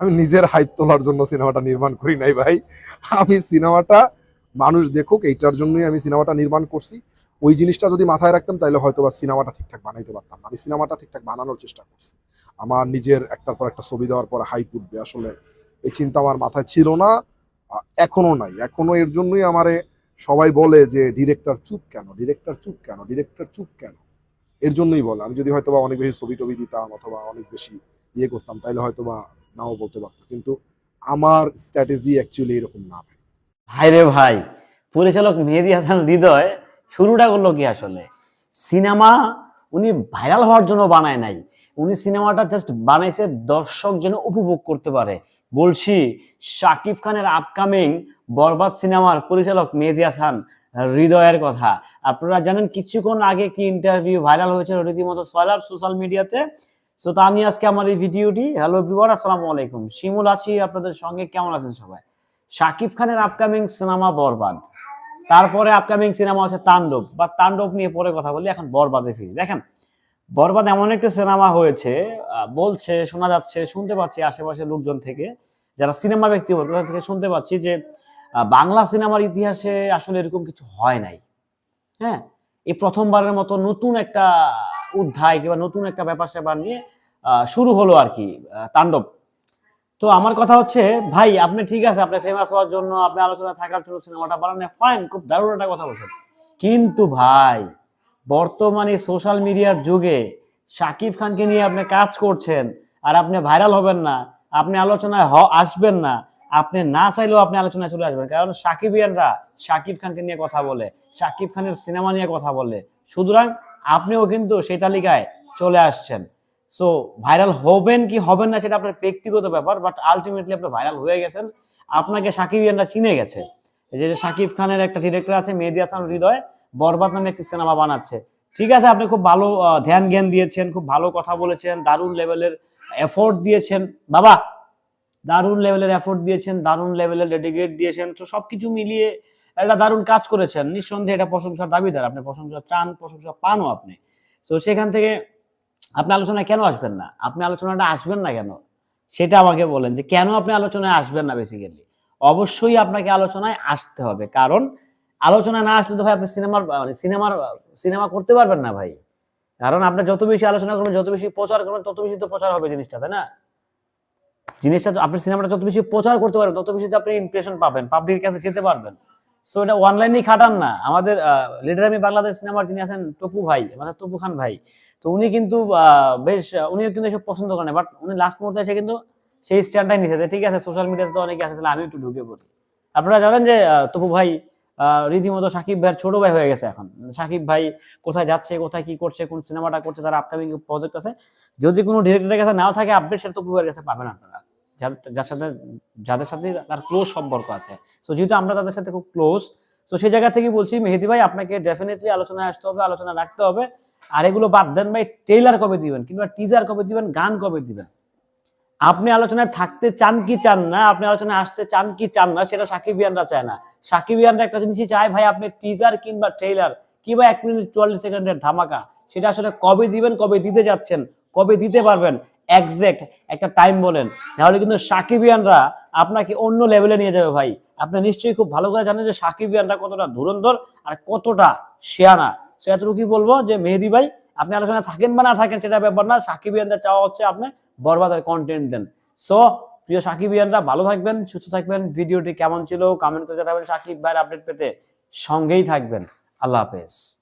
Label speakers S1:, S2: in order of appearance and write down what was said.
S1: আমি নিজের হাইপ তোলার জন্য সিনেমাটা নির্মাণ করি নাই ভাই। আমি সিনেমাটা মানুষ দেখুক, এইটার জন্যই আমি সিনেমাটা নির্মাণ করছি। ওই জিনিসটা যদি মাথায় রাখতাম, তাহলে হয়তো বা সিনেমাটা ঠিকঠাক বানাইতে পারতাম আমি সিনেমাটা ঠিকঠাক বানানোর চেষ্টা করছি। আমার নিজের একটার পর একটা ছবি দেওয়ার পর হাইপ উঠবে। আসলে এই চিন্তা আমার মাথায় ছিল না এখনও নাই। এখনও এর জন্যই আমারে সবাই বলে যে, ডিরেক্টর চুপ কেন? ডিরেক্টর চুপ কেন? ডিরেক্টর চুপ কেন? এর জন্যই বলে। আমি যদি হয়তো বা অনেক বেশি ছবি টবি দিতাম, অথবা অনেক বেশি ইয়ে করতাম, তাহলে হয়তো বা নাও বলতে পারতো। কিন্তু আমার স্ট্র্যাটেজি অ্যাকচুয়ালি এরকম না ভাই।
S2: ভাই রে ভাই, পরিচালক মেহেদি হাসান হৃদয় শুরুটা করল কি আসলে? সিনেমা উনি ভাইরাল হওয়ার জন্য বানায় নাই। উনি সিনেমাটা জাস্ট বানাইছে দর্শক যেন উপভোগ করতে পারে। বলছি, শাকিব খানের আপকামিং বরবাদ সিনেমার পরিচালক মেহেদি হাসান হৃদয়ের কথা। আপনারা জানেন কিছুক্ষণ আগে কি ইন্টারভিউ ভাইরাল হয়েছিল রীতিমতো সোশ্যাল মিডিয়াতে সো তা আমি আজকে আমার এই ভিডিওটি হ্যালো এভরিওয়ান আসসালামু আলাইকুম। শিমুল আছি, আপনাদের সঙ্গে। কেমন আছেন সবাই? শাকিব খানের আপকামিং সিনেমা বরবাদ। তারপরে আপকামিং সিনেমা হচ্ছে তাণ্ডব। বা তাণ্ডব নিয়ে পরে কথা বলি, এখন বরবাদে ফিরি। দেখেন, বরবাদ এমন একটা সিনেমা হয়েছে বলছে, শোনা যাচ্ছে, শুনতে পাচ্ছি আশেপাশের লোকজন থেকে, যারা সিনেমা ব্যক্তি থেকে শুনতে পাচ্ছি যে বাংলা সিনেমার ইতিহাসে আসলে এরকম কিছু হয় নাই। হ্যাঁ? এই প্রথমবারের মতো নতুন একটা অধ্যায় কিংবা নতুন একটা ব্যাপার স্যাপার নিয়ে শুরু হলো আর কি তাণ্ডব। তো আমার কথা হচ্ছে, ভাই, আপনি ঠিক আছে, আপনি ফেমাস হওয়ার জন্য, আপনি আলোচনা থাকার জন্য সিনেমাটা বানানো ফাইন খুব দারুণ একটা কথা বলছেন। কিন্তু ভাই, বর্তমানে সোশ্যাল মিডিয়ার যুগে শাকিব খানকে নিয়ে আপনি কাজ করছেন আর আপনি ভাইরাল হবেন না, আপনি আলোচনায় আসবেন না, আপনি না চাইলেও আপনি আলোচনায় চলে আসবেন। কারণ সাকিবিয়ানরা শাকিব খানকে নিয়ে কথা বলে, শাকিব খানের সিনেমা নিয়ে কথা বলে। সুতরাং আপনিও কিন্তু সেই তালিকায় চলে আসছেন। সো ভাইরাল হবেন কি হবেন না সেটা আপনার ব্যক্তিগত ব্যাপার বাট আলটিমেটলি আপনি ভাইরাল হয়ে গেছেন। আপনাকে সাকিবিয়ানরা চিনে গেছে। যে সাকিব খানের একটা ডিরেক্টর আছে, মেহেদি হাসান হৃদয়, বরবাদ নামে একটি সিনেমা বানাচ্ছে। ঠিক আছে, আপনি খুব ভালো ধ্যান জ্ঞান দিয়েছেন, খুব ভালো কথা বলেছেন, দারুণ লেভেলের এফোর্ট দিয়েছেন। বাবা, দারুণ লেভেলের এফোর্ট দিয়েছেন, দারুণ লেভেলের ডেডিকেট দিয়েছেন। তো সবকিছু মিলিয়ে একটা দারুণ কাজ করেছেন। নিঃসন্দেহে এটা প্রশংসার দাবিদার। আপনি প্রশংসা চান, প্রশংসা পানও আপনি। তো সেখান থেকে আপনি আলোচনায় কেন আসবেন না? আপনি আলোচনাটা আসবেন না কেন? সেটা আমাকে বলেন যে কেন আপনি আলোচনায় আসবেন না বেসিক্যালি অবশ্যই আপনাকে আলোচনায় আসতে হবে। কারণ আলোচনা না আসলে তো ভাই আপনি সিনেমার মানে সিনেমার, সিনেমা করতে পারবেন না ভাই। কারণ আপনি যত বেশি আলোচনা করবেন, যত বেশি প্রচার করবেন, তত বেশি তো প্রচার হবে জিনিসটা, তাই না? জিনিসটা আপনি সিনেমাটা যত বেশি প্রচার করতে পারবেন, তত বেশি তো আপনি ইমপ্রেশন পাবেন পাবলিকের কাছে যেতে পারবেন। সো এটা অনলাইনেই খাটান না। আমাদের লিডার আমি বাংলাদেশ সিনেমার যিনি আছেন, টপু ভাই আমাদের টপু খান ভাই। তো উনি কিন্তু বেশ উনিও কিন্তু এসব পছন্দ করেন বাট উনি লাস্ট মুহূর্তে এসে কিন্তু সেই স্ট্যান্ডটাই নিতে ঠিক আছে সোশ্যাল মিডিয়াতে তো অনেকে আছে, তাহলে আমি একটু ঢুকে পড়ি। আপনারা জানেন যে তপু ভাই রীতিমতো সাকিব ভাইয়ের ছোট ভাই হয়ে গেছে এখন। সাকিব ভাই কোথায় যাচ্ছে, কোথায় কি করছে, কোন সিনেমাটা করছে, তার আপকামিং প্রজেক্ট আছে। যদি কোনো ডিরেক্টরের কাছে নাও থাকে আপডেট সেটা তপু ভাইয়ের কাছে পাবেন আপনারা। যার- সাথে যাদের সাথে তার ক্লোজ সম্পর্ক আছে। তো যেহেতু আমরা তাদের সাথে খুব ক্লোজ তো সেই জায়গা থেকে বলছি, মেহেদি ভাই, আপনাকে ডেফিনেটলি আলোচনায় আসতে হবে আলোচনা রাখতে হবে। আর এগুলো বাদ দেন ভাই ট্রেলার কবে দিবেন? কিংবা টিজার কবে দিবেন? গান কবে দিবেন? আপনি আলোচনায় থাকতে চান কি চান না? আপনি আলোচনায় আসতে চান কি চান না? সেটা সাকিবিয়ানরা চায় না। সাকিবিয়ানরা একটা জিনিসই চায়, ভাই, আপনি টিজার কিংবা ট্রেলার কিংবা এক মিনিট চুয়াল্লিশ সেকেন্ডের ধামাকা, সেটা আসলে কবে দিবেন, কবে দিতে যাচ্ছেন, কবে দিতে পারবেন একজ্যাক্ট একটা টাইম বলেন। নাহলে কিন্তু সাকিবিয়ানরা আপনাকে অন্য লেভেলে নিয়ে যাবে ভাই। আপনি নিশ্চয়ই খুব ভালো করে জানেন যে সাকিবিয়ানরা কতটা ধুরন্ধর আর কতটা শেয়ানা। সে এতটুকুই বলব যে মেহেদি ভাই, আপনি আলোচনা থাকেন বা না থাকেন সেটা ব্যাপার না। সাকিবিয়ানদের চাওয়া হচ্ছে আপনি বরবাদের কন্টেন্ট দেন। সো প্রিয় সাকিবিয়ানরা ভালো থাকবেন, সুস্থ থাকবেন। ভিডিওটি কেমন ছিল কমেন্ট করে জানাবেন সাকিব ভাইয়ের আপডেট পেতে। সঙ্গেই থাকবেন। আল্লাহ হাফেজ।